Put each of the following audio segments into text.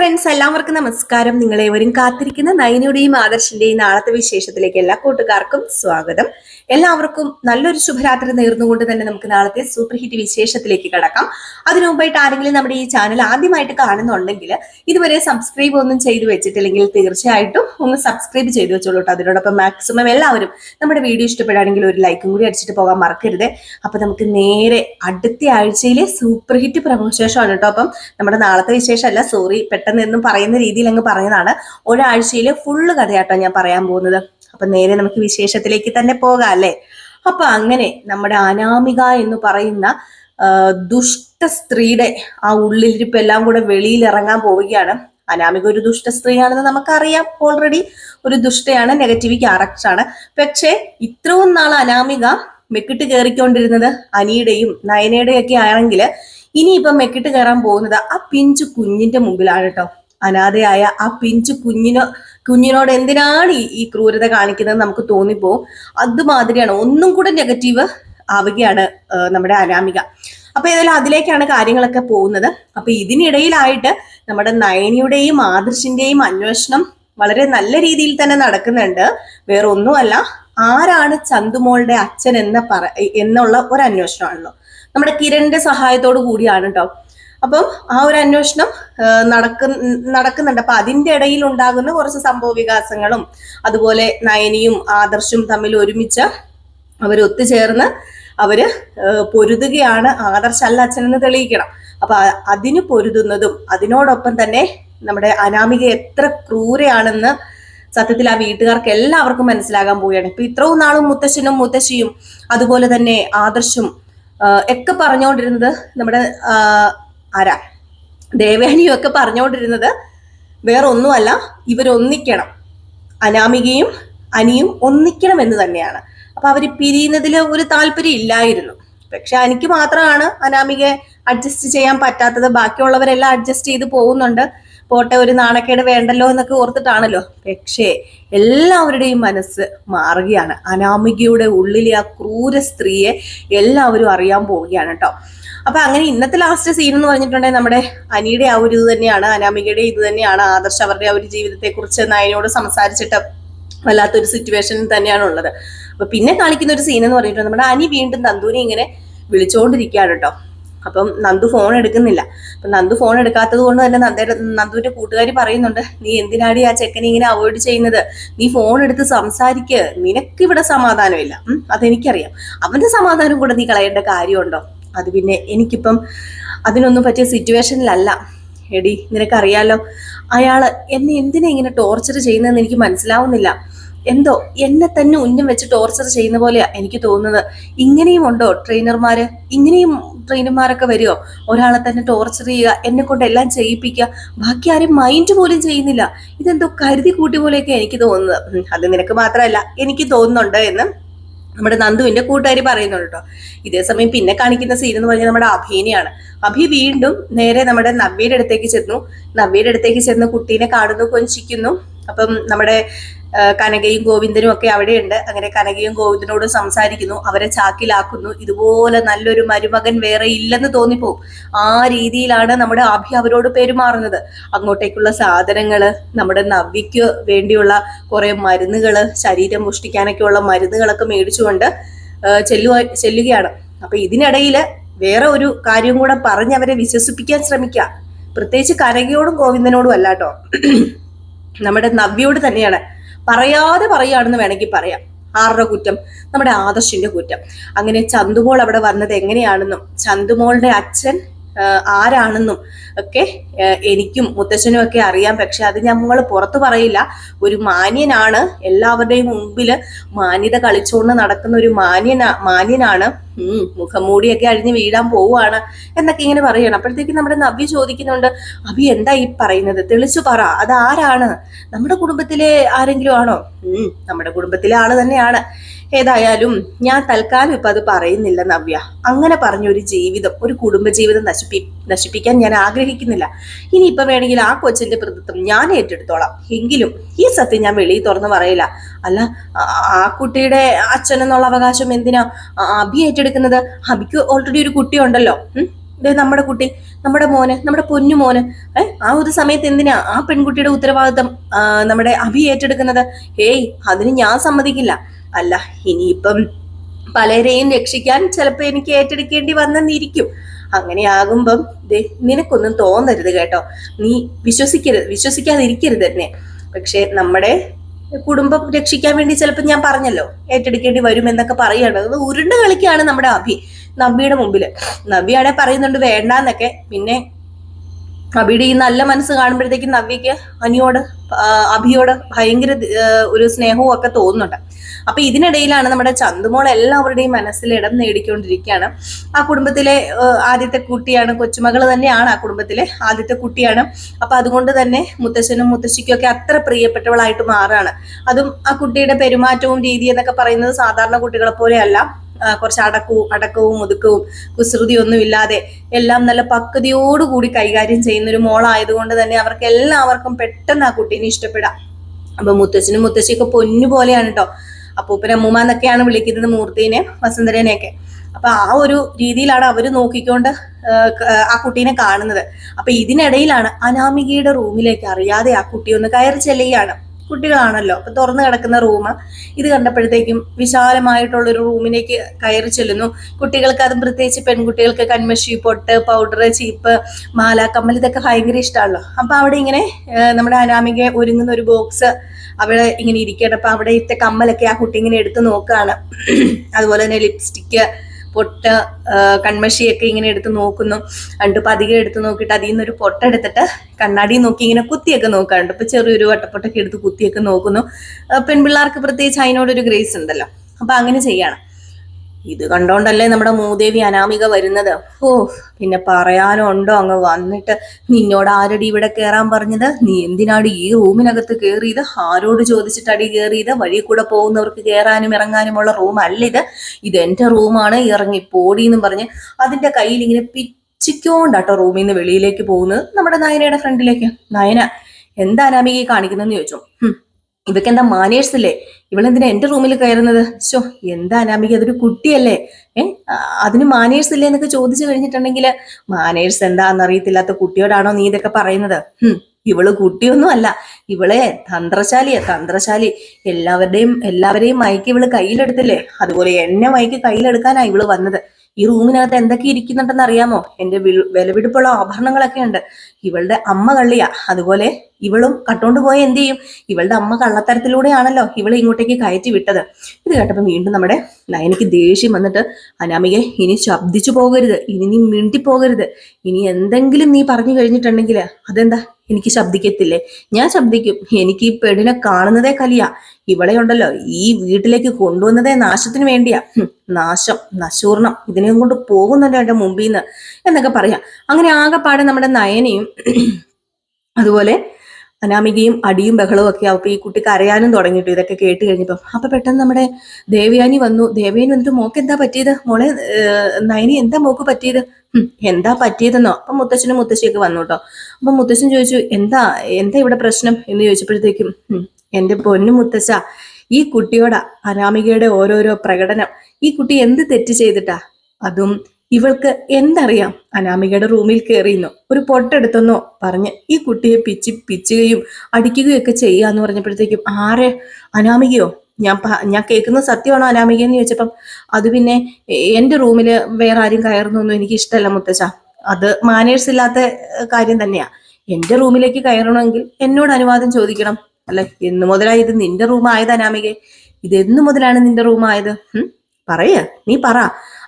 Friends എല്ലാവർക്കും നമസ്കാരം. നിങ്ങളേവരും കാത്തിരിക്കുന്ന നയനയുടെയും ആദർശിന്റെയും നാളത്തെ വിശേഷത്തിലേക്ക് എല്ലാ കൂട്ടുകാർക്കും സ്വാഗതം. എല്ലാവർക്കും നല്ലൊരു ശുഭരാത്രി നേർന്നുകൊണ്ട് തന്നെ നമുക്ക് നാളത്തെ സൂപ്പർ ഹിറ്റ് വിശേഷത്തിലേക്ക് കടക്കാം. അതിനു മുമ്പായിട്ട് ആരെങ്കിലും നമ്മുടെ ഈ ചാനൽ ആദ്യമായിട്ട് കാണുന്നുണ്ടെങ്കിൽ ഇതുവരെ സബ്സ്ക്രൈബ് ഒന്നും ചെയ്തു വെച്ചിട്ടില്ലെങ്കിൽ തീർച്ചയായിട്ടും ഒന്ന് സബ്സ്ക്രൈബ് ചെയ്തു വെച്ചോളൂ അതിനോടൊപ്പം മാക്സിമം എല്ലാവരും നമ്മുടെ വീഡിയോ ഇഷ്ടപ്പെടുകയാണെങ്കിൽ ഒരു ലൈക്കും കൂടി അടിച്ചിട്ട് പോകാൻ മറക്കരുത്. അപ്പൊ നമുക്ക് നേരെ അടുത്ത ആഴ്ചയിലെ സൂപ്പർ ഹിറ്റ് പ്രമോശേഷമാണ് കേട്ടോ അപ്പം നമ്മുടെ നാളത്തെ വിശേഷമല്ല സോറി പെട്ടെന്ന് എന്നും പറയുന്ന രീതിയിൽ അങ്ങ് പറഞ്ഞതാണ്. ഒരാഴ്ചയിലെ ഫുള്ള് കഥയാട്ടോ ഞാൻ പറയാൻ പോകുന്നത്. അപ്പൊ നേരെ നമുക്ക് വിശേഷത്തിലേക്ക് തന്നെ പോകാം അല്ലേ? അപ്പൊ അങ്ങനെ നമ്മുടെ അനാമിക എന്ന് പറയുന്ന ദുഷ്ട സ്ത്രീയുടെ ആ ഉള്ളിലിരിപ്പ് എല്ലാം കൂടെ വെളിയിൽ ഇറങ്ങാൻ പോവുകയാണ്. അനാമിക ഒരു ദുഷ്ട സ്ത്രീയാണെന്ന് നമുക്കറിയാം ഓൾറെഡി ഒരു ദുഷ്ടയാണ് നെഗറ്റീവ് ക്യാരക്ടർ ആണ്. പക്ഷേ ഇത്രയും നാൾ അനാമിക മെക്കിട്ട് കയറിക്കൊണ്ടിരുന്നത് അനിയുടെയും നയനയുടെയും ഒക്കെ ആണെങ്കിൽ ഇനിയിപ്പം മെക്കിട്ട് കയറാൻ പോകുന്നത് ആ പിഞ്ചു കുഞ്ഞിന്റെ മുമ്പിലാണ് കേട്ടോ അനാഥയായ ആ പിഞ്ചു കുഞ്ഞിനോ കുഞ്ഞിനോട് എന്തിനാണ് ഈ ഈ ക്രൂരത കാണിക്കുന്നത് നമുക്ക് തോന്നിപ്പോവും. അതുമാതിരിയാണ് ഒന്നും കൂടെ നെഗറ്റീവ് ആവുകയാണ് നമ്മുടെ അനാമിക. അപ്പൊ ഏതായാലും അതിലേക്കാണ് കാര്യങ്ങളൊക്കെ പോകുന്നത്. അപ്പൊ ഇതിനിടയിലായിട്ട് നമ്മുടെ നയനിയുടെയും ആദർശിന്റെയും അന്വേഷണം വളരെ നല്ല രീതിയിൽ തന്നെ നടക്കുന്നുണ്ട്. വേറെ ഒന്നുമല്ല ആരാണ് ചന്തുമോളുടെ അച്ഛൻ എന്ന പറ എന്നുള്ള ഒരു അന്വേഷണമാണല്ലോ. നമ്മുടെ കിരണിന്റെ സഹായത്തോടു കൂടിയാണ് കേട്ടോ അപ്പം ആ ഒരു അന്വേഷണം നടക്ക നടക്കുന്നുണ്ട്. അപ്പൊ അതിന്റെ ഇടയിൽ ഉണ്ടാകുന്ന കുറച്ച് സംഭവ വികാസങ്ങളും അതുപോലെ നയനിയും ആദർശും തമ്മിൽ ഒരുമിച്ച് അവർ ഒത്തുചേർന്ന് അവർ പൊരുതുകയാണ് ആദർശ അല്ല അച്ഛനെന്ന് തെളിയിക്കണം. അപ്പൊ അതിന് പൊരുതുന്നതും അതിനോടൊപ്പം തന്നെ നമ്മുടെ അനാമിക എത്ര ക്രൂരയാണെന്ന് സത്യത്തിൽ ആ വീട്ടുകാർക്ക് എല്ലാവർക്കും മനസ്സിലാകാൻ പോവുകയാണ്. ഇപ്പൊ ഇത്രയും നാളും മുത്തശ്ശനും മുത്തശ്ശിയും അതുപോലെ തന്നെ ആദർശും ഒക്കെ പറഞ്ഞുകൊണ്ടിരുന്നത് നമ്മുടെ ആരാ? ദേവേണിയും ഒക്കെ പറഞ്ഞുകൊണ്ടിരുന്നത് വേറെ ഒന്നുമല്ല ഇവരൊന്നിക്കണം. അനാമികയും അനിയും ഒന്നിക്കണം എന്ന് തന്നെയാണ്. അപ്പൊ അവർ പിരിയുന്നതിൽ ഒരു താല്പര്യം ഇല്ലായിരുന്നു. പക്ഷെ എനിക്ക് മാത്രമാണ് അനാമികയെ അഡ്ജസ്റ്റ് ചെയ്യാൻ പറ്റാത്തത്. ബാക്കിയുള്ളവരെല്ലാം അഡ്ജസ്റ്റ് ചെയ്ത് പോകുന്നുണ്ട്. പോട്ടെ ഒരു നാണക്കേട് വേണ്ടല്ലോ എന്നൊക്കെ ഓർത്തിട്ടാണല്ലോ. പക്ഷേ എല്ലാവരുടെയും മനസ്സ് മാറുകയാണ്. അനാമികയുടെ ഉള്ളിലെ ആ ക്രൂര സ്ത്രീയെ എല്ലാവരും അറിയാൻ പോവുകയാണ് കേട്ടോ. അപ്പൊ അങ്ങനെ ഇന്നത്തെ ലാസ്റ്റ് സീൻ എന്ന് പറഞ്ഞിട്ടുണ്ടെങ്കിൽ നമ്മുടെ അനിയുടെ ആ ഒരു ഇത് തന്നെയാണ് അനാമികയുടെ ഇത് തന്നെയാണ് ആദർശ് അവരുടെ ആ ഒരു ജീവിതത്തെ കുറിച്ച് നയനോട് സംസാരിച്ചിട്ട് വല്ലാത്തൊരു സിറ്റുവേഷൻ തന്നെയാണ് ഉള്ളത്. അപ്പൊ പിന്നെ കാണിക്കുന്ന ഒരു സീൻ എന്ന് പറഞ്ഞിട്ട് നമ്മുടെ അനി വീണ്ടും തന്തൂരി ഇങ്ങനെ വിളിച്ചുകൊണ്ടിരിക്കുകയാണ് കേട്ടോ. അപ്പം നന്ദു ഫോൺ എടുക്കുന്നില്ല. അപ്പൊ നന്ദു ഫോൺ എടുക്കാത്തത് കൊണ്ട് തന്നെ നന്ദയുടെ നന്ദുവിന്റെ കൂട്ടുകാരി പറയുന്നുണ്ട് നീ എന്തിനാടി ആ ചെക്കനെ ഇങ്ങനെ അവോയ്ഡ് ചെയ്യുന്നത്? നീ ഫോൺ എടുത്ത് സംസാരിക്ക്. നിനക്ക് ഇവിടെ സമാധാനമില്ല. അതെനിക്കറിയാം. അവന്റെ സമാധാനം കൂടെ നീ കളയേണ്ട കാര്യമുണ്ടോ? അത് പിന്നെ എനിക്കിപ്പം അതിനൊന്നും പറ്റിയ സിറ്റുവേഷനിലല്ല എടി നിനക്കറിയാലോ അയാൾ എന്നെ എന്തിനാ ഇങ്ങനെ ടോർച്ചർ ചെയ്യുന്നതെന്ന് എനിക്ക് മനസ്സിലാവുന്നില്ല. എന്തോ എന്നെ തന്നെ ഉന്നം വെച്ച് ടോർച്ചർ ചെയ്യുന്ന പോലെയാ എനിക്ക് തോന്നുന്നത്. ഇങ്ങനെയും ഉണ്ടോ ട്രെയിനർമാര് ഇങ്ങനെയും ട്രെയിനർമാരൊക്കെ വരുമോ ഒരാളെ തന്നെ ടോർച്ചർ ചെയ്യുക എന്നെ കൊണ്ട് എല്ലാം ചെയ്യിപ്പിക്കുക. ബാക്കി ആരും മൈൻഡ് പോലും ചെയ്യുന്നില്ല. ഇതെന്തോ കരുതി കൂട്ടി പോലെയൊക്കെ എനിക്ക് തോന്നുന്നത് അത് നിനക്ക് മാത്രമല്ല എനിക്ക് തോന്നുന്നുണ്ട് എന്ന് നമ്മുടെ നന്ദുവിന്റെ കൂട്ടുകാരി പറയുന്നുണ്ട് കേട്ടോ. ഇതേ സമയം പിന്നെ കാണിക്കുന്ന സീൻ എന്ന് പറഞ്ഞാൽ നമ്മുടെ അഭിനെയാണ്. അഭി വീണ്ടും നേരെ നമ്മുടെ നവ്യയുടെ അടുത്തേക്ക് ചെന്നു. നവ്യയുടെ അടുത്തേക്ക് ചെന്ന് കുട്ടീനെ കാണുന്നു കൊഞ്ചിക്കുന്നു. അപ്പം നമ്മുടെ കനകയും ഗോവിന്ദനും ഒക്കെ അവിടെയുണ്ട്. അങ്ങനെ കനകയും ഗോവിന്ദനോട് സംസാരിക്കുന്നു. അവരെ ചാക്കിലാക്കുന്നു. ഇതുപോലെ നല്ലൊരു മരുമകൻ വേറെ ഇല്ലെന്ന് തോന്നിപ്പോവും. ആ രീതിയിലാണ് നമ്മുടെ അഭി അവരോട് പെരുമാറുന്നത്. അങ്ങോട്ടേക്കുള്ള സാധനങ്ങൾ നമ്മുടെ നവ്യക്ക് വേണ്ടിയുള്ള കുറെ മരുന്നുകൾ ശരീരം പുഷ്ടിക്കാനൊക്കെയുള്ള മരുന്നുകളൊക്കെ മേടിച്ചുകൊണ്ട് ചെല്ലുക ചെല്ലുകയാണ്. അപ്പൊ ഇതിനിടയിൽ വേറെ ഒരു കാര്യം കൂടെ പറഞ്ഞ് അവരെ വിശ്വസിപ്പിക്കാൻ ശ്രമിക്കുക. പ്രത്യേകിച്ച് കനകയോടും ഗോവിന്ദനോടും അല്ലാട്ടോ. നമ്മുടെ നവ്യയോട് തന്നെയാണ്. പറയാതെ പറയുകയാണെന്ന് വേണമെങ്കിൽ പറയാം. ആരുടെ കുറ്റം? നമ്മുടെ ആദർശിന്റെ കുറ്റം. അങ്ങനെ ചന്തുമോൾ അവിടെ വന്നത് എങ്ങനെയാണെന്നും ചന്തുമോളുടെ അച്ഛൻ ആരാണെന്നും ഒക്കെ എനിക്കും മുത്തച്ഛനും ഒക്കെ അറിയാം. പക്ഷെ അത് നമ്മൾ പുറത്തു പറയില്ല. ഒരു മാന്യനാണ്. എല്ലാവരുടെയും മുമ്പിൽ മാന്യത കളിച്ചുകൊണ്ട് നടക്കുന്ന ഒരു മാന്യന മാന്യനാണ്. മുഖംമൂടിയൊക്കെ അഴിഞ്ഞ് വീഴാൻ പോവുകയാണ് എന്നൊക്കെ ഇങ്ങനെ പറയണം. അപ്പോഴത്തേക്ക് നമ്മുടെ നവ്യ ചോദിക്കുന്നുണ്ട് അഭി എന്താ ഈ പറയുന്നത്? തെളിച്ചു പറ. അത് ആരാണ്? നമ്മുടെ കുടുംബത്തിലെ ആരെങ്കിലും ആണോ? നമ്മുടെ കുടുംബത്തിലെ ആൾ തന്നെയാണ്. ഏതായാലും ഞാൻ തൽക്കാലം ഇപ്പൊ അത് പറയുന്നില്ല നവ്യ. അങ്ങനെ പറഞ്ഞ ഒരു ജീവിതം ഒരു കുടുംബജീവിതം നശിപ്പി നശിപ്പിക്കാൻ ഞാൻ ആഗ്രഹിക്കുന്നില്ല. ഇനി ഇപ്പൊ വേണമെങ്കിൽ ആ കൊച്ചിന്റെ പ്രതിത്വം ഞാൻ ഏറ്റെടുത്തോളാം. എങ്കിലും ഈ സത്യം ഞാൻ വെളിയിൽ തുറന്ന് പറയില്ല. അല്ല ആ- കുട്ടിയുടെ അച്ഛൻ എന്നുള്ള അവകാശം എന്തിനാ? അഭി ഏറ്റെടുക്കുന്നത്? അബിക്ക് ഓൾറെഡി ഒരു കുട്ടി ഉണ്ടല്ലോ നമ്മുടെ കുട്ടി നമ്മുടെ മോന് നമ്മുടെ പൊന്നു മോന്. ആ ഒരു സമയത്ത് എന്തിനാ ആ പെൺകുട്ടിയുടെ ഉത്തരവാദിത്തം നമ്മുടെ അഭി ഏറ്റെടുക്കുന്നത്? ഏയ് അതിന് ഞാൻ സമ്മതിക്കില്ല. അല്ല ഇനിയിപ്പം പലരെയും രക്ഷിക്കാൻ ചിലപ്പോൾ എനിക്ക് ഏറ്റെടുക്കേണ്ടി വന്നെന്നിരിക്കും. അങ്ങനെയാകുമ്പം ദേ നിനക്കൊന്നും തോന്നരുത് കേട്ടോ. നീ വിശ്വസിക്കരുത് വിശ്വസിക്കാതിരിക്കരുത് തന്നെ പക്ഷെ നമ്മുടെ കുടുംബം രക്ഷിക്കാൻ വേണ്ടി ചിലപ്പോൾ ഞാൻ പറഞ്ഞല്ലോ ഏറ്റെടുക്കേണ്ടി വരും എന്നൊക്കെ പറയുകയാണ്. അത് ഉരുണ്ട് കളിക്കാണ് നമ്മുടെ അഭി നബിയുടെ മുമ്പിൽ നബിയാണെ പറയുന്നുണ്ട് വേണ്ടാന്നൊക്കെ. പിന്നെ അഭിയുടെ ഈ നല്ല മനസ്സ് കാണുമ്പോഴത്തേക്കും നവ്യക്ക് അനിയോട് അഭിയോട് ഭയങ്കര ഒരു സ്നേഹവും ഒക്കെ തോന്നുന്നുണ്ട്. അപ്പൊ ഇതിനിടയിലാണ് നമ്മുടെ ചന്തുമോൾ എല്ലാവരുടെയും മനസ്സിൽ ഇടം നേടിക്കൊണ്ടിരിക്കുകയാണ്. ആ കുടുംബത്തിലെ ആദ്യത്തെ കുട്ടിയാണ് കൊച്ചുമകൾ തന്നെയാണ് ആ കുടുംബത്തിലെ ആദ്യത്തെ കുട്ടിയാണ്. അപ്പൊ അതുകൊണ്ട് തന്നെ മുത്തശ്ശനും മുത്തശ്ശിക്കും ഒക്കെ അത്ര പ്രിയപ്പെട്ടവളായിട്ട് മാറാണ്. അതും ആ കുട്ടിയുടെ പെരുമാറ്റവും രീതി എന്നൊക്കെ പറയുന്നത് സാധാരണ കുട്ടികളെ പോലെയല്ല കുറച്ച് അടക്കവും അടക്കവും ഒതുക്കവും കുസൃതിയൊന്നും ഇല്ലാതെ എല്ലാം നല്ല പക്വതയോടുകൂടി കൈകാര്യം ചെയ്യുന്ന ഒരു മോളായതുകൊണ്ട് തന്നെ അവർക്ക് എല്ലാവർക്കും പെട്ടെന്ന് ആ കുട്ടീനെ ഇഷ്ടപ്പെടാം. അപ്പൊ മുത്തച്ഛനും മുത്തശ്ശിയൊക്കെ പൊന്നു പോലെയാണ് കേട്ടോ അപ്പൂപ്പൻ അമ്മൂമ്മ എന്നൊക്കെയാണ് വിളിക്കുന്നത് മൂർത്തിനെ വസുന്ധരനെയൊക്കെ. അപ്പൊ ആ ഒരു രീതിയിലാണ് അവർ നോക്കിക്കൊണ്ട് ആ കുട്ടീനെ കാണുന്നത്. അപ്പൊ ഇതിനിടയിലാണ് അനാമികയുടെ റൂമിലേക്ക് അറിയാതെ ആ കുട്ടി ഒന്ന് കയറി ചെല്ലുകയാണ്. കുട്ടികളാണല്ലോ. അപ്പൊ തുറന്നു കിടക്കുന്ന റൂം ഇത് കണ്ടപ്പോഴത്തേക്കും വിശാലമായിട്ടുള്ള ഒരു റൂമിലേക്ക് കയറി ചെല്ലുന്നു. കുട്ടികൾക്ക് അതും പ്രത്യേകിച്ച് പെൺകുട്ടികൾക്ക് കൺമഷി പൊട്ട് പൗഡർ ചീപ്പ് മാല കമ്മൽ ഇതൊക്കെ ഭയങ്കര ഇഷ്ടമാണല്ലോ അപ്പൊ അവിടെ ഇങ്ങനെ നമ്മുടെ അനാമിക ഒരുങ്ങുന്ന ഒരു ബോക്സ് അവിടെ ഇങ്ങനെ ഇരിക്കട്ടെ അപ്പൊ അവിടെ ഇത്തെ കമ്മലൊക്കെ ആ കുട്ടി ഇങ്ങനെ എടുത്ത് നോക്കുകയാണ്. അതുപോലെ തന്നെ ലിപ്സ്റ്റിക്ക് പൊട്ട് കൺമഷിയൊക്കെ ഇങ്ങനെ എടുത്ത് നോക്കുന്നു. കണ്ടു പതികെ എടുത്ത് നോക്കിയിട്ട് അതിൽ നിന്നൊരു പൊട്ടെടുത്തിട്ട് കണ്ണാടി നോക്കി ഇങ്ങനെ കുത്തിയൊക്കെ നോക്കാറുണ്ട്. ഇപ്പൊ ചെറിയൊരു വട്ടപ്പൊട്ടൊക്കെ എടുത്ത് കുത്തിയൊക്കെ നോക്കുന്നു. പെൺപിള്ളേർക്ക് പ്രത്യേകിച്ച് അതിനോടൊരു ഗ്രേസ് ഉണ്ടല്ലോ. അപ്പൊ അങ്ങനെ ചെയ്യാണ്. ഇത് കണ്ടോണ്ടല്ലേ നമ്മുടെ മൂദേവി അനാമിക വരുന്നത്? ഓ പിന്നെ പറയാനുണ്ടോ അങ്ങ് വന്നിട്ട്? നിന്നോട് ആരടി ഇവിടെ കയറാൻ പറഞ്ഞത്? നീ എന്തിനാണ് ഈ റൂമിനകത്ത് കയറിയത് ആരോട് ചോദിച്ചിട്ടടി കയറിയത് വഴി കൂടെ പോകുന്നവർക്ക് കയറാനും ഇറങ്ങാനുമുള്ള റൂം അല്ല ഇത്. ഇത് എന്റെ റൂമാണ് ഇറങ്ങി പോടി എന്നും പറഞ്ഞ് അതിന്റെ കയ്യിൽ ഇങ്ങനെ പിച്ചിക്കോണ്ടാട്ടോ റൂമിൽ നിന്ന് വെളിയിലേക്ക് പോകുന്നത് നമ്മുടെ നയനയുടെ ഫ്രണ്ടിലേക്ക്. നയന എന്താ അനാമിക ഈ കാണിക്കുന്നതെന്ന് ചോദിച്ചു? "ഹും, എന്താ മാനേഴ്സ് അല്ലേ ഇവളെന്തിനാ എന്റെ റൂമിൽ കയറുന്നത്? ശോ എന്താ അനാമിക അതൊരു കുട്ടിയല്ലേ? ഏ അതിന് മാനേഴ്സ് ഇല്ലേ എന്നൊക്കെ ചോദിച്ചു കഴിഞ്ഞിട്ടുണ്ടെങ്കിൽ മാനേഴ്സ് എന്താന്ന് അറിയത്തില്ലാത്ത കുട്ടിയോടാണോ നീ ഇതൊക്കെ പറയുന്നത്? ഇവൾ കുട്ടിയൊന്നും അല്ല ഇവളെ തന്ത്രശാലിയ തന്ത്രശാലി. എല്ലാവരുടെയും എല്ലാവരെയും മയക്കി ഇവൾ കയ്യിലെടുത്തില്ലേ? അതുപോലെ എന്നെ മയക്കി കയ്യിലെടുക്കാനാ ഇവൾ വന്നത്. ഈ റൂമിനകത്ത് എന്തൊക്കെ ഇരിക്കുന്നുണ്ടെന്ന് അറിയാമോ? വിൽ- വിലപിടിപ്പുള്ള ആഭരണങ്ങളൊക്കെ ഉണ്ട്. ഇവളുടെ അമ്മ കള്ളിയാ. അതുപോലെ ഇവളും കട്ടോണ്ട് പോയ എന്ത് ചെയ്യും? ഇവളുടെ അമ്മ കള്ളത്തരത്തിലൂടെയാണല്ലോ ഇവളെ ഇങ്ങോട്ടേക്ക് കയറ്റി വിട്ടത്. ഇത് കേട്ടപ്പോൾ വീണ്ടും നമ്മുടെ നയനിക്ക് ദേഷ്യം വന്നിട്ട് അനാമികെ ഇനി ശബ്ദിച്ചു പോകരുത്. ഇനി നീ മിണ്ടി പോകരുത് ഇനി എന്തെങ്കിലും നീ പറഞ്ഞു കഴിഞ്ഞിട്ടുണ്ടെങ്കിൽ അതെന്താ? എനിക്ക് ശബ്ദിക്കത്തില്ലേ? ഞാൻ ശബ്ദിക്കും. എനിക്ക് ഈ പെണ്ണിനെ കാണുന്നതേ കലിയ. ഇവിടെ ഉണ്ടല്ലോ ഈ വീട്ടിലേക്ക് കൊണ്ടുവന്നതേ നാശത്തിന് വേണ്ടിയാ. നാശം നശൂർണം ഇതിനെയും കൊണ്ട് പോകുന്നുണ്ട് എന്റെ മുമ്പിൽ നിന്ന് എന്നൊക്കെ പറയാം. അങ്ങനെ ആകെപ്പാടെ നമ്മുടെ നയനയും അതുപോലെ അനാമികയും അടിയും ബഹളവും ഒക്കെ അപ്പൊ ഈ കുട്ടി കരയാനും തുടങ്ങിയിട്ട് ഇതൊക്കെ കേട്ട് കഴിഞ്ഞപ്പം. അപ്പൊ പെട്ടെന്ന് നമ്മുടെ ദേവയാനി വന്നു. ദേവയാനി വന്നിട്ട് മോക്ക് എന്താ പറ്റിയത്? മോളെ നയനി എന്താ മോക്ക് പറ്റിയത്? എന്താ പറ്റിയതെന്നോ? അപ്പൊ മുത്തച്ഛനും മുത്തശ്ശിയൊക്കെ വന്നു കേട്ടോ അപ്പൊ മുത്തശ്ശൻ ചോദിച്ചു എന്താ എന്താ ഇവിടെ പ്രശ്നം? എന്ന് ചോദിച്ചപ്പോഴത്തേക്കും എന്റെ പൊന്നു മുത്തശ്ശ ഈ കുട്ടിയോടാ അനാമികയുടെ ഓരോരോ പ്രകടനം. ഈ കുട്ടി എന്ത് തെറ്റ് ചെയ്തിട്ടാ? അതും ഇവൾക്ക് എന്തറിയാം? അനാമികയുടെ റൂമിൽ കയറിയെന്നോ ഒരു പൊട്ടെടുത്തെന്നോ പറഞ്ഞ് ഈ കുട്ടിയെ പിച്ചി പിച്ചുകയും അടിക്കുകയൊക്കെ ചെയ്യാന്ന് പറഞ്ഞപ്പോഴത്തേക്കും ആരെ? അനാമികയോ? ഞാൻ ഞാൻ കേൾക്കുന്ന സത്യമാണോ അനാമിക എന്ന് ചോദിച്ചപ്പം അത് പിന്നെ എന്റെ റൂമിൽ വേറെ ആരും കയറുന്നൊന്നും എനിക്ക് ഇഷ്ടമല്ല മുത്തശ്ശ അത് മാനേഴ്സ് ഇല്ലാത്ത കാര്യം തന്നെയാ. എന്റെ റൂമിലേക്ക് കയറണമെങ്കിൽ എന്നോട് അനുവാദം ചോദിക്കണം അല്ലെ? എന്ന് മുതലായി ഇത് നിന്റെ റൂം ആയത് അനാമികെ ഇത് എന്ന് മുതലാണ് നിന്റെ റൂം ആയത് ഉം? പറയ നീ പറ.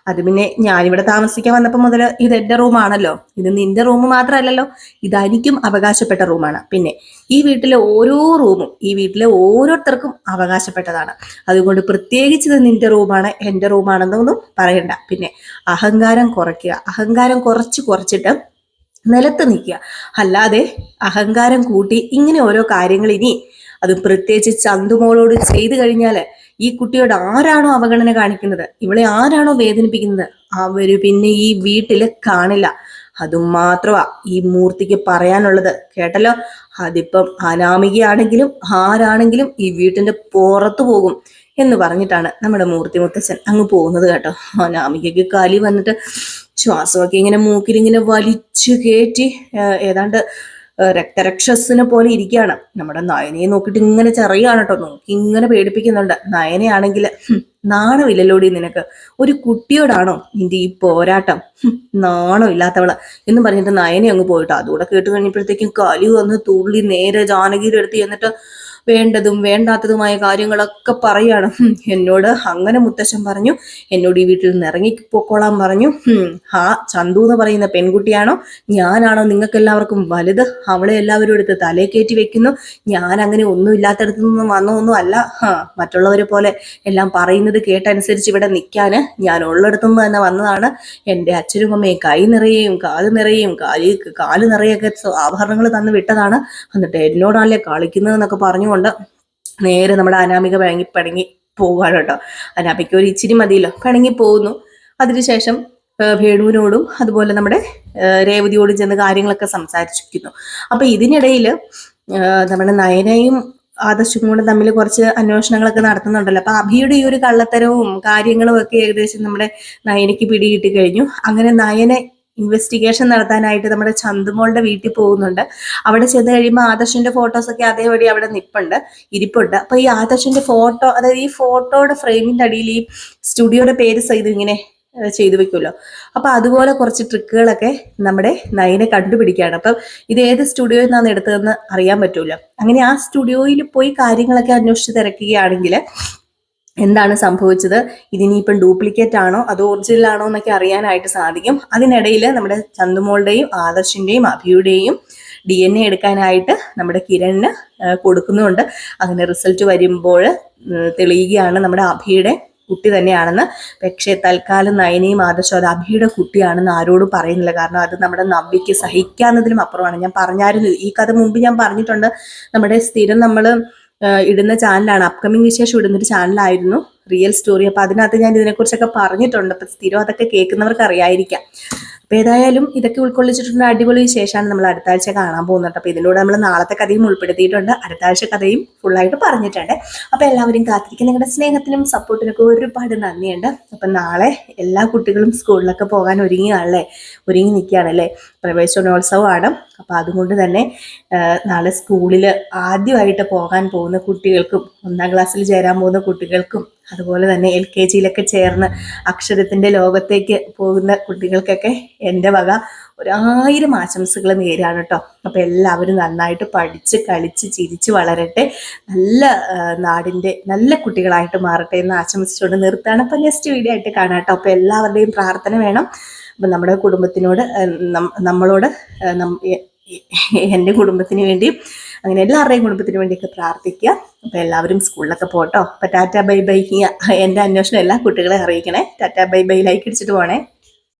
അത് പിന്നെ ഞാനിവിടെ താമസിക്കാൻ വന്നപ്പോൾ മുതൽ ഇത് എന്റെ റൂമാണല്ലോ ഇത് നിന്റെ റൂം മാത്രമല്ലല്ലോ ഇത് എനിക്കും അവകാശപ്പെട്ട റൂമാണ് പിന്നെ ഈ വീട്ടിലെ ഓരോ റൂമും ഈ വീട്ടിലെ ഓരോരുത്തർക്കും അവകാശപ്പെട്ടതാണ്. അതുകൊണ്ട് പ്രത്യേകിച്ച് ഇത് നിന്റെ റൂമാണ് എന്റെ റൂമാണെന്നൊന്നും പറയണ്ട. പിന്നെ അഹങ്കാരം കുറയ്ക്കുക അഹങ്കാരം കുറച്ച് കുറച്ചിട്ട് നിലത്ത് നിൽക്കുക. അല്ലാതെ അഹങ്കാരം കൂട്ടി ഇങ്ങനെ ഓരോ കാര്യങ്ങൾ ഇനി അത് പ്രത്യേകിച്ച് ചന്തുമോളോട് ചെയ്തു കഴിഞ്ഞാൽ ഈ കുട്ടിയോട് ആരാണോ അവഗണന കാണിക്കുന്നത്? ഇവളെ ആരാണോ വേദനിപ്പിക്കുന്നത്? അവർ പിന്നെ ഈ വീട്ടിൽ കാണില്ല. അതും മാത്രമാ ഈ മൂർത്തിക്ക് പറയാനുള്ളത്. കേട്ടല്ലോ? അതിപ്പം അനാമികയാണെങ്കിലും ആരാണെങ്കിലും ഈ വീട്ടിന്റെ പുറത്തു പോകും എന്ന് പറഞ്ഞിട്ടാണ് നമ്മുടെ മൂർത്തി മുത്തച്ഛൻ അങ്ങ് പോകുന്നത് കേട്ടോ. അനാമികയ്ക്ക് കലി വന്നിട്ട് ശ്വാസമൊക്കെ ഇങ്ങനെ മൂക്കിലിങ്ങനെ വലിച്ചു കയറ്റി ഏതാണ്ട് രക്തരക്ഷസിനെ പോലെ ഇരിക്കുകയാണ്. നമ്മുടെ നയനയെ നോക്കിയിട്ട് ഇങ്ങനെ ചെറിയാണ് കേട്ടോ. നോക്കി ഇങ്ങനെ പേടിപ്പിക്കുന്നുണ്ട്. നയനയാണെങ്കിൽ "ഹും, നാണമില്ലല്ലോടി നിനക്ക്. ഒരു കുട്ടിയോടാണോ നിന്റെ ഈ പോരാട്ടം? നാണം ഇല്ലാത്തവൾ എന്ന് പറഞ്ഞിട്ട് നയനെ അങ്ങ് പോയിട്ട്. അതുകൂടെ കേട്ട് കഴിഞ്ഞപ്പോഴത്തേക്കും കലി വന്ന് തുള്ളി നേരെ ജാനകിയുടെ അടുത്ത് എന്നിട്ട് വേണ്ടതും വേണ്ടാത്തതുമായ കാര്യങ്ങളൊക്കെ പറയാണ്. എന്നോട് അങ്ങനെ മുത്തശ്ശൻ പറഞ്ഞു. എന്നോട് ഈ വീട്ടിൽ നിന്ന് ഇറങ്ങി പറഞ്ഞു. ആ ചന്തു എന്ന് പറയുന്ന പെൺകുട്ടിയാണോ? ഞാനാണോ? നിങ്ങൾക്ക് എല്ലാവർക്കും വലുത്? അവളെ എല്ലാവരും എടുത്ത് തലേ കയറ്റി വെക്കുന്നു. ഞാൻ അങ്ങനെ ഒന്നും ഇല്ലാത്തടത്ത് നിന്നും വന്നൊന്നും അല്ല. മറ്റുള്ളവരെ പോലെ എല്ലാം പറയുന്നത് കേട്ടനുസരിച്ച് ഇവിടെ നിൽക്കാന് ഞാൻ ഉള്ളിടത്തു നിന്ന് തന്നെ വന്നതാണ്. എന്റെ അച്ഛനും അമ്മയും കൈ നിറയെയും കാൽ നിറയെയും കാലി കാൽ നിറയൊക്കെ ആഭരണങ്ങൾ തന്നു വിട്ടതാണ്. എന്നിട്ട് എന്നോടല്ലേ കളിക്കുന്നതെന്നൊക്കെ പറഞ്ഞുകൊണ്ട് നേരെ നമ്മുടെ അനാമിക പിണങ്ങി പിണങ്ങി പോവുകയാണ് കേട്ടോ. അനാമിക്ക് ഒരു ഇച്ചിരി മതിയല്ലോ. പിണങ്ങി പോകുന്നു. അതിനുശേഷം വേണുവിനോടും അതുപോലെ നമ്മുടെ രേവതിയോടും ചെന്ന് കാര്യങ്ങളൊക്കെ സംസാരിച്ചിരിക്കുന്നു. അപ്പൊ ഇതിനിടയിൽ നമ്മുടെ നയനയും ആദർശും കൂടെ തമ്മിൽ കുറച്ച് അന്വേഷണങ്ങളൊക്കെ നടത്തുന്നുണ്ടല്ലോ. അപ്പൊ അഭിയുടെ ഈ ഒരു കള്ളത്തരവും കാര്യങ്ങളും ഒക്കെ ഏകദേശം നമ്മുടെ നയനയ്ക്ക് പിടികിട്ടി കഴിഞ്ഞു. അങ്ങനെ നയനെ ഇൻവെസ്റ്റിഗേഷൻ നടത്താനായിട്ട് നമ്മുടെ ചന്തുമോളുടെ വീട്ടിൽ പോകുന്നുണ്ട്. അവിടെ ചെന്ന് കഴിയുമ്പോൾ ആദർശിന്റെ ഫോട്ടോസൊക്കെ അതേപടി അവിടെ നിപ്പുണ്ട് ഇരിപ്പുണ്ട്. അപ്പൊ ഈ ആദർശിന്റെ ഫോട്ടോ അതായത് ഈ ഫോട്ടോയുടെ ഫ്രെയിമിന്റെ അടിയിൽ ഈ സ്റ്റുഡിയോയുടെ പേര് സഹിതം ഇങ്ങനെ ചെയ്തു വെക്കുമല്ലോ. അപ്പൊ അതുപോലെ കുറച്ച് ട്രിക്കുകളൊക്കെ നമ്മുടെ നയനെ കണ്ടുപിടിക്കുകയാണ്. അപ്പം ഇത് ഏത് സ്റ്റുഡിയോയിൽ നിന്നാണ് എടുത്തതെന്ന് അറിയാൻ പറ്റൂല. അങ്ങനെ ആ സ്റ്റുഡിയോയിൽ പോയി കാര്യങ്ങളൊക്കെ അന്വേഷിച്ച് തിരക്കുകയാണെങ്കിൽ എന്താണ് സംഭവിച്ചത്? ഇതിനിയിപ്പം ഡ്യൂപ്ലിക്കേറ്റ് ആണോ? അതോ ഒറിജിനൽ ആണോ എന്നൊക്കെ അറിയാനായിട്ട് സാധിക്കും. അതിനിടയിൽ നമ്മുടെ ചന്തുമോളുടെയും ആദർശിന്റെയും അഭിയുടെയും ഡി എൻ എ എടുക്കാനായിട്ട് നമ്മുടെ കിരണിന് കൊടുക്കുന്നുണ്ട്. അങ്ങനെ റിസൾട്ട് വരുമ്പോൾ തെളിയുകയാണ് നമ്മുടെ അഭിയുടെ കുട്ടി തന്നെയാണെന്ന്. പക്ഷേ തൽക്കാലം നയനയും ആദർശം അത് അഭിയുടെ കുട്ടിയാണെന്ന് ആരോടും പറയുന്നില്ല. കാരണം അത് നമ്മുടെ നവ്യയ്ക്ക് സഹിക്കാവുന്നതിലും അപ്പുറമാണ്. ഞാൻ പറഞ്ഞായിരുന്നു. ഈ കഥ മുമ്പ് ഞാൻ പറഞ്ഞിട്ടുണ്ട്. നമ്മുടെ സ്ഥിരം നമ്മൾ ഇടുന്ന ചാനലാണ്. അപ്കമിങ് വിശേഷം ഇടുന്നൊരു ചാനലായിരുന്നു റിയൽ സ്റ്റോറി അപ്പം അതിനകത്ത് ഞാൻ ഇതിനെക്കുറിച്ചൊക്കെ പറഞ്ഞിട്ടുണ്ട്. അപ്പം സ്ഥിരം അതൊക്കെ കേൾക്കുന്നവർക്ക് അറിയായിരിക്കാം. അപ്പം ഏതായാലും ഇതൊക്കെ ഉൾക്കൊള്ളിച്ചിട്ടുള്ള അടിപൊളി വിശേഷമാണ് നമ്മൾ അടുത്ത ആഴ്ച കാണാൻ പോകുന്നത്. അപ്പം ഇതിലൂടെ നമ്മൾ നാളത്തെ കഥയും ഉൾപ്പെടുത്തിയിട്ടുണ്ട്. അടുത്ത ആഴ്ച കഥയും ഫുള്ളായിട്ട് പറഞ്ഞിട്ടുണ്ട്. അപ്പം എല്ലാവരും കാത്തിരിക്കും നിങ്ങളുടെ സ്നേഹത്തിനും സപ്പോർട്ടിനൊക്കെ ഒരുപാട് നന്ദിയുണ്ട്. അപ്പം നാളെ എല്ലാ കുട്ടികളും സ്കൂളിലൊക്കെ പോകാൻ ഒരുങ്ങിയാണല്ലേ? ഒരുങ്ങി നിൽക്കുകയാണല്ലേ? പ്രവേശനോത്സവമാണ് അപ്പോൾ അതുകൊണ്ട് തന്നെ നാളെ സ്കൂളിൽ ആദ്യമായിട്ട് പോകാൻ പോകുന്ന കുട്ടികൾക്കും ഒന്നാം ക്ലാസ്സിൽ ചേരാൻ പോകുന്ന കുട്ടികൾക്കും അതുപോലെ തന്നെ എൽ കെ ജിയിലൊക്കെ ചേർന്ന് അക്ഷരത്തിന്റെ ലോകത്തേക്ക് പോകുന്ന കുട്ടികൾക്കൊക്കെ എന്റെ വക ഒരായിരം ആശംസകൾ നേരാണ് കേട്ടോ. അപ്പോൾ എല്ലാവരും നന്നായിട്ട് പഠിച്ച് കളിച്ച് ചിരിച്ച് വളരട്ടെ. നല്ല നാടിന്റെ നല്ല കുട്ടികളായിട്ട് മാറട്ടെ എന്ന് ആശംസിച്ചുകൊണ്ട് നിർത്താണ് അപ്പോൾ നെക്സ്റ്റ് വീഡിയോ ആയിട്ട് കാണാം കേട്ടോ. അപ്പോൾ എല്ലാവരുടെയും പ്രാർത്ഥന വേണം. അപ്പൊ നമ്മുടെ കുടുംബത്തിനോട് നമ്മളോട് എന്റെ കുടുംബത്തിന് വേണ്ടിയും അങ്ങനെ എല്ലാവരുടെയും കുടുംബത്തിന് വേണ്ടിയൊക്കെ പ്രാർത്ഥിക്കുക. അപ്പോൾ എല്ലാവരും സ്കൂളിലൊക്കെ പോട്ടോ അപ്പോൾ ടാറ്റ ബൈ ബൈ എന്റെ അന്വേഷണം എല്ലാ കുട്ടികളെ അറിയിക്കണേ. ടാറ്റ ബൈ ബൈ ലൈക്ക് അടിച്ചിട്ട് പോണേ.